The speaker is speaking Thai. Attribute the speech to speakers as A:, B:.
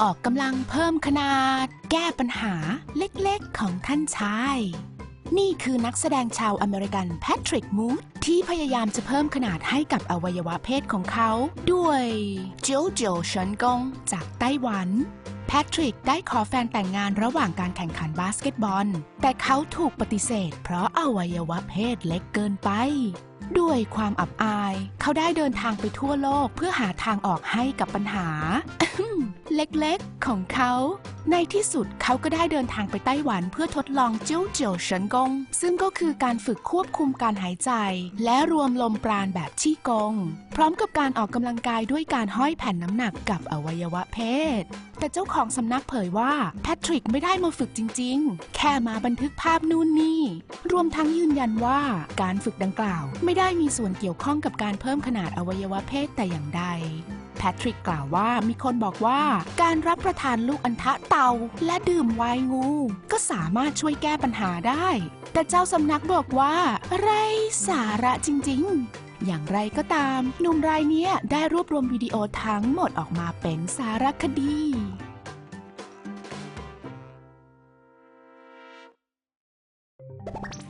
A: ออกกำลังเพิ่มขนาด แก้ปัญหาเล็กๆของท่านชาย นี่คือนักแสดงชาวอเมริกันแพทริกมูดที่พยายามจะเพิ่มขนาดให้กับอวัยวะเพศของเขา ด้วยโจโจเฉินกงจากไต้หวันแพทริกได้ขอแฟนแต่งงานระหว่างการแข่งขันบาสเกตบอล แต่เขาถูกปฏิเสธ เพราะอวัยวะเพศเล็กเกินไป ด้วยความอับอาย เขาได้เดินทางไปทั่วโลกเพื่อหาทางออกให้กับปัญหา เล็กๆ ของเขา ในที่สุดเขาก็ได้เดินทางไปไต้หวันเพื่อทดลองเจิ้วเจียวเฉินกง ซึ่งก็คือการฝึกควบคุมการหายใจ และรวมลมปราณแบบชี่กง พร้อมกับการออกกำลังกายด้วยการห้อยแผ่นน้ำหนักกับอวัยวะเพศ แต่เจ้าของสำนักเผยว่าแพทริกไม่ได้มาฝึกจริง ๆ แค่มาบันทึกภาพนู่นนี่ รวมทั้งยืนยันว่าการฝึกดังกล่าว ไม่ได้มีส่วนเกี่ยวข้องกับการเพิ่มขนาดอวัยวะเพศแต่อย่างใด แพทริกกล่าวว่ามีคนบอกว่าการรับประทานลูกอัณฑะเตาและดื่มไวน์งู ก็สามารถช่วยแก้ปัญหาได้ แต่เจ้าสำนักบอกว่า ไรสาระจริง ๆอย่างไรก็ตาม หนุ่มรายนี้ได้รวบรวมวิดีโอทั้งหมดออกมาเป็นสารคดี
B: เ